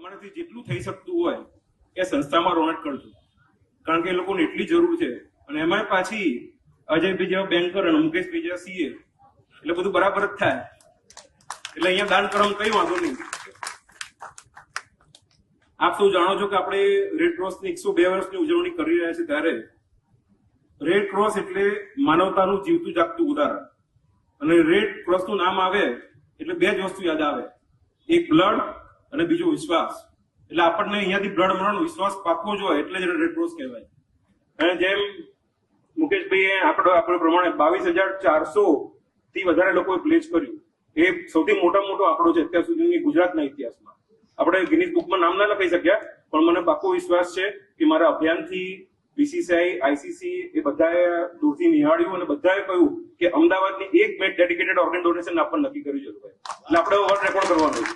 તમારાથી જેટલું થઈ શકતું હોય એ સંસ્થામાં રોનટ કરજો કારણ કે એ લોકોને એટલી જરૂર છે. અને એમાં પાછી અજયભાઈ જેવા બેન્કર અને મુકેશ બીજા સીએ એટલે બધું બરાબર જ થાય. એટલે અહીંયા દાન કરવામાં કઈ વાંધો નહીં. આપ સૌ જાણો છો કે આપણે રેડ ક્રોસની એકસો બે વર્ષની ઉજવણી કરી રહ્યા છીએ ત્યારે. રેડ ક્રોસ એટલે માનવતાનું જીવતું જાગતું ઉદાહરણ. અને રેડ ક્રોસનું નામ આવે એટલે બે જ વસ્તુ યાદ આવે. એક બ્લડ અને બીજો વિશ્વાસ. એટલે આપણને અહીંયાથી બ્લડ મળવાનો વિશ્વાસ પાકવો જોઈએ એટલે જ રેડ ક્રોસ કહેવાય. અને જેમ મુકેશભાઈએ આંકડો આપણે પ્રમાણે બાવીસ હજાર ચારસો થી વધારે લોકોએ પ્લેસ કર્યું. એ સૌથી મોટા મોટો આંકડો છે અત્યાર સુધીની ગુજરાતના ઇતિહાસમાં. આપણે ગિનિસ બુકમાં નામ ના લખાઈ શક્યા, પણ મને પાકો વિશ્વાસ છે કે મારા અભિયાનથી બીસીસીઆઈ આઈસીસી એ બધાએ દૂરથી નિહાળ્યું અને બધાએ કહ્યું કે અમદાવાદની એક મેચ ડેડિકેટેડ ઓર્ગન ડોનેશન આપણને નક્કી કર્યું છે એટલે આપણે વર્લ્ડ રેકોર્ડ કરવાનો છે.